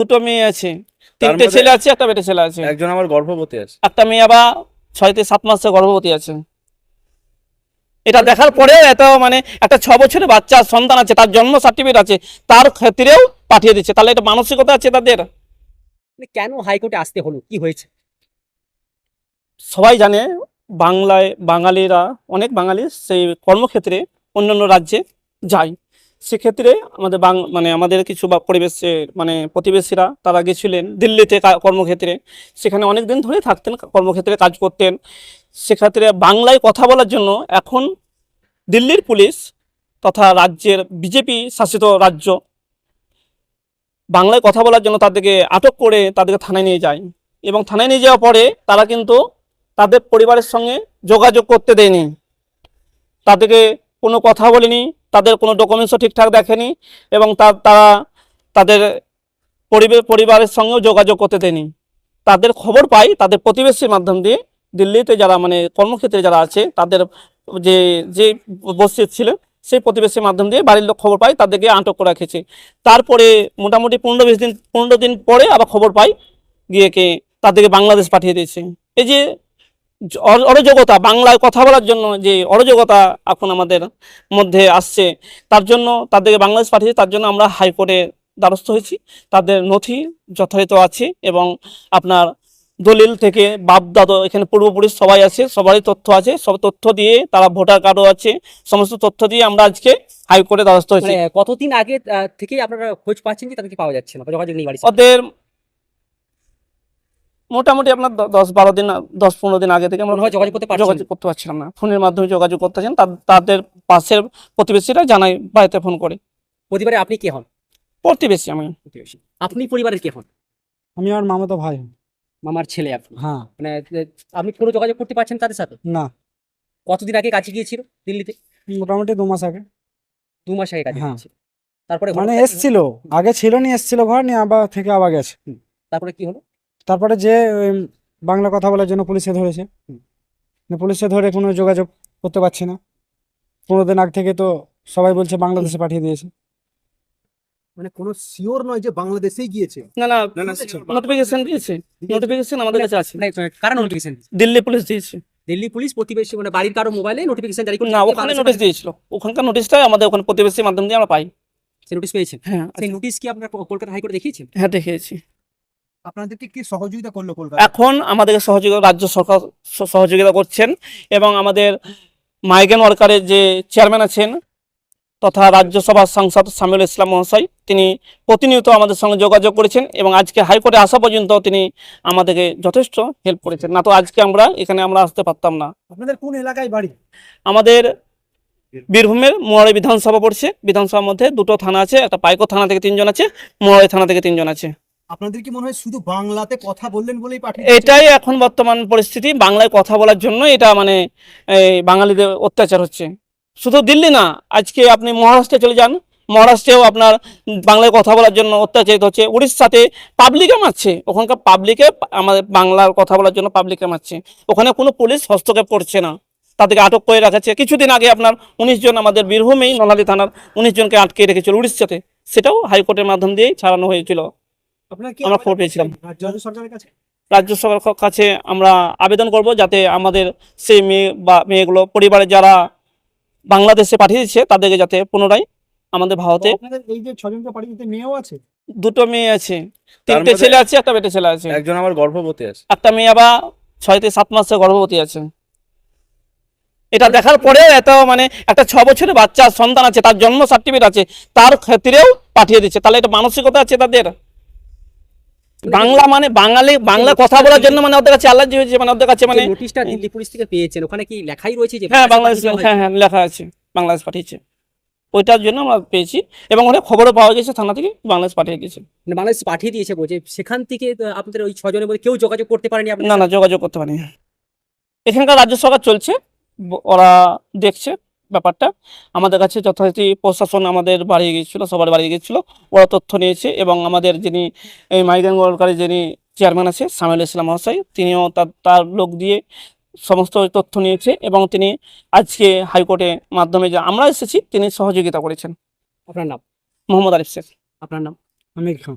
দুটো মেয়ে আছে তার তিনটে ছেলে আছে একটা বেটে ছেলে আছে। একজন আমার গর্ভবতী আছে। একটা মেয়ে আবার ছয় থেকে সাত মাসে গর্ভবতী আছে। এটা দেখার পরেও এত মানে একটা ছ বছরের বাচ্চা সন্তান আছে তার জন্ম সার্টিফিকেট আছে তার ক্ষেত্রেও পাঠিয়ে দিচ্ছে। তাহলে এটা মানসিকতা আছে তাদের? মানে কেন হাইকোর্টে আসতে হলো? কি হয়েছে? সবাই জানে বাংলায় বাঙালিরা অনেক বাঙালি সেই কর্মক্ষেত্রে অন্যান্য রাজ্যে যায়। সেক্ষেত্রে আমাদের বাং মানে আমাদের কিছু বা পরিবেশে মানে প্রতিবেশীরা তারা গেছিলেন দিল্লিতে কর্মক্ষেত্রে। সেখানে অনেক দিন ধরে থাকতেন কর্মক্ষেত্রে কাজ করতেন। সেক্ষেত্রে বাংলায় কথা বলার জন্য এখন দিল্লির পুলিশ তথা রাজ্যের বিজেপি শাসিত রাজ্য বাংলায় কথা বলার জন্য তাদেরকে আটক করে তাদেরকে থানায় নিয়ে যায়। এবং থানায় নিয়ে যাওয়ার পরে তারা কিন্তু তাদের পরিবারের সঙ্গে যোগাযোগ করতে দেয়নি। তাদেরকে কোনো কথা বলেনি তাদের কোনো ডকুমেন্টসও ঠিকঠাক দেখেনি এবং তারা তাদের পরিবার পরিবারের সঙ্গেও যোগাযোগ করতে দেয়নি। তাদের খবর পাই, তাদের প্রতিবেশীর মাধ্যম দিয়ে দিল্লিতে যারা মানে কর্মক্ষেত্রে যারা আছে, তাদের যে যে বস্তি ছিল, সেই প্রতিবেশীর মাধ্যম দিয়ে বাড়ির লোক খবর পায় তাদেরকে আটক করে রেখেছে। তারপরে মোটামুটি পনেরো বিশ দিন, পনেরো দিন পরে আবার খবর পাই, গিয়ে কে, তাদেরকে বাংলাদেশ পাঠিয়ে দিয়েছে। এই যে জ- অর- বাংলায় কথা বলার জন্য যে অরাজকতা এখন আমাদের মধ্যে আসছে তার জন্য তাদেরকে বাংলাদেশ পাঠিয়েছে তার জন্য আমরা হাইকোর্টে দ্বারস্থ হয়েছি। তাদের নথি যথাযথ আছে এবং আপনার দলিল থেকে বাপ দাদা এখানে পূর্বপুরুষ সবাই আছে সবারই তথ্য আছে সব তথ্য দিয়ে তারা ভোটার কার্ডও আছে সমস্ত তথ্য দিয়ে আমরা আজকে হাইকোর্টে দ্বারস্থ হয়েছি। মানে কতদিন আগে থেকেই আপনারা খোঁজ পাচ্ছেন যে তাদেরকে পাওয়া যাচ্ছে না? যোগাযোগ নেই ওদের মোটামুটি আপনার দশ বারো দিন দশ পনেরো দিন আগে থেকে আমরা মনে হয় যোগাযোগ করতে যোগাযোগ করতে পারছিলাম না। ফোনের মাধ্যমে যোগাযোগ করতেছেন তাদের পাশের প্রতিবেশীরা জানাই বাড়িতে ফোন করে। পরিবারে আপনি কে হন? প্রতিবেশী আমি। প্রতিবেশী। আপনি পরিবারের কে হন? আমি আর মামাতো ভাই মামার ছেলে আপনি? হ্যাঁ। মানে আপনি কোনো যোগাযোগ করতে পারছেন তাদের সাথে? না। কতদিন আগে কাছে গিয়েছিল দিল্লিতে? মোটামুটি দু মাস আগে। দু মাস আগে কাছে হ্যাঁ। গিয়েছিল। তারপরে মানে এসছিল। আগে ছিল নি এসছিল ঘর নিয়ে আবার থেকে আবার গেছে। তারপরে কি হলো? তারপরে যে বাংলা কথা বলার জন্য পুলিশে ধরেছে। পুলিশে ধরে কোনো যোগাযোগ করতে পারছি না। পনেরো দিন আগ থেকে তো সবাই বলছে বাংলাদেশে পাঠিয়ে দিয়েছে। মানে কোনো শিওর নয় যে বাংলাদেশেই গিয়েছে। না না নোটিফিকেশন দিয়েছে। নোটিফিকেশন আমাদের কাছে আছে। মানে কারা নোটিফিকেশন দিল্লি পুলিশ দিয়েছে। দিল্লি পুলিশ প্রতিবেশী মানে বাড়ির কারও মোবাইলে নোটিফিকেশন জারি করে না ওখানে নোটিশ দিয়েছিল। ওখানকার নোটিশটা আমাদের ওখানে প্রতিবেশীর মাধ্যম দিয়ে আমরা পাই। সেই নোটিশ পেয়েছেন হ্যাঁ সেই নোটিশ কি আপনার কলকাতা হাইকোর্টে দেখিয়েছেন? হ্যাঁ দেখেছি আপনাদেরকে কি সহযোগিতা করল কলকাতা এখন আমাদেরকে সহযোগিতা রাজ্য সরকার সহযোগিতা করছেন এবং আমাদের মাইগ্রেন ওয়ার্কারের যে চেয়ারম্যান আছেন তথা রাজ্যসভার সাংসদ সামিউল ইসলাম মহাশয় তিনি প্রতিনিয়ত আমাদের সঙ্গে যোগাযোগ করেছেন এবং আজকে হাইকোর্টে আসা পর্যন্ত তিনি আমাদেরকে যথেষ্ট হেল্প করেছেন। না তো আজকে আমরা এখানে আমরা আসতে পারতাম না। আপনাদের কোন এলাকায় বাড়ি? আমাদের বীরভূমের মোয়ারি বিধানসভা পড়ছে। বিধানসভার মধ্যে দুটো থানা আছে একটা পাইকো থানা থেকে তিনজন আছে মোয়ারি থানা থেকে তিনজন আছে। আপনাদের কি মনে হয় শুধু বাংলাতে কথা বললেন বলেই পাঠিয়ে এটাই এখন বর্তমান পরিস্থিতি, বাংলায় কথা বলার জন্য এটা মানে এই বাঙালিদের অত্যাচার হচ্ছে। শুধু দিল্লি না, আজকে আপনি মহারাষ্ট্রে চলে যান, মহারাষ্ট্রেও আপনার বাংলায় কথা বলার জন্য অত্যাচারিত হচ্ছে। উড়িষ্যাতে পাবলিকে মারছে, ওখানকার পাবলিকে, আমাদের বাংলার কথা বলার জন্য পাবলিকে মারছে। ওখানে কোনো পুলিশ হস্তক্ষেপ করছে না, তাদেরকে আটক করে রাখাচ্ছে কিছুদিন আগে আপনার উনিশ জন আমাদের বীরভূমেই, নলালী থানার উনিশ জনকে আটকে রেখেছিল উড়িষ্যাতে। সেটাও হাইকোর্টের মাধ্যম দিয়েই ছাড়ানো হয়েছিল। আমরা খবর পেয়েছিলাম। রাজ্য সরকারের কাছে? রাজ্য সরকারের কাছে আমরা আবেদন করব যাতে আমাদের সেই মেয়ে বা মেয়েগুলো পরিবারে যারা বাংলাদেশে পাঠিয়ে দিচ্ছে তাদেরকে যাতে পুনরায় আমাদের ভারতে এই যে ছজনকে পাঠিয়ে দিতে মেয়েও আছে? দুটো মেয়ে আছে। তিনটে ছেলে আছে একটা বেটে ছেলে আছে। একজন আমার গর্ভবতী আছে। একটা মেয়ে আবার ছয় থেকে সাত মাসে গর্ভবতী আছে। এটা দেখার পরেও এত মানে একটা ছ বছরের বাচ্চা সন্তান আছে তার জন্ম সার্টিফিকেট আছে তার ক্ষেত্রেও পাঠিয়ে দিচ্ছে। তাহলে এটা মানসিকতা আছে তাদের? বাংলা মানে বাঙালি বাংলা কথা বলার জন্য মানে ওদের কাছে অ্যালার্জি হয়েছে মানে ওদের কাছে মানে নোটিশটা দিল্লি পুলিশ থেকে পেয়েছেন। ওখানে কি লেখাই রয়েছে যে হ্যাঁ বাংলাদেশ হ্যাঁ হ্যাঁ লেখা আছে বাংলাদেশ পাঠিয়েছে। ওইটার জন্য আমরা পেয়েছি এবং ওখানে খবরও পাওয়া গেছে থানা থেকে বাংলাদেশ পাঠিয়ে দিয়েছে। মানে বাংলাদেশ পাঠিয়ে দিয়েছে বলছে। সেখান থেকে আপনাদের ওই ছজনের মধ্যে কেউ যোগাযোগ করতে পারেনি না না যোগাযোগ করতে পারিনি। এখানকার রাজ্য সরকার চলছে ওরা দেখছে। ব্যাপারটা। আমাদের কাছে যথারীতি প্রশাসন আমাদের বাড়িয়ে গিয়েছিল সবার বাড়িয়ে গিয়েছিল ওরা তথ্য নিয়েছে এবং আমাদের যিনি এই মাইগ্রেন ওয়ার্কারের যিনি চেয়ারম্যান আছে সামিউল ইসলাম মহাশয় তিনিও তার তার লোক দিয়ে সমস্ত তথ্য নিয়েছে এবং তিনি আজকে হাইকোর্টের মাধ্যমে যে আমরা এসেছি তিনি সহযোগিতা করেছেন। আপনার নাম? মোহাম্মদ আরিফ শেখ। আপনার নাম? আমি খান।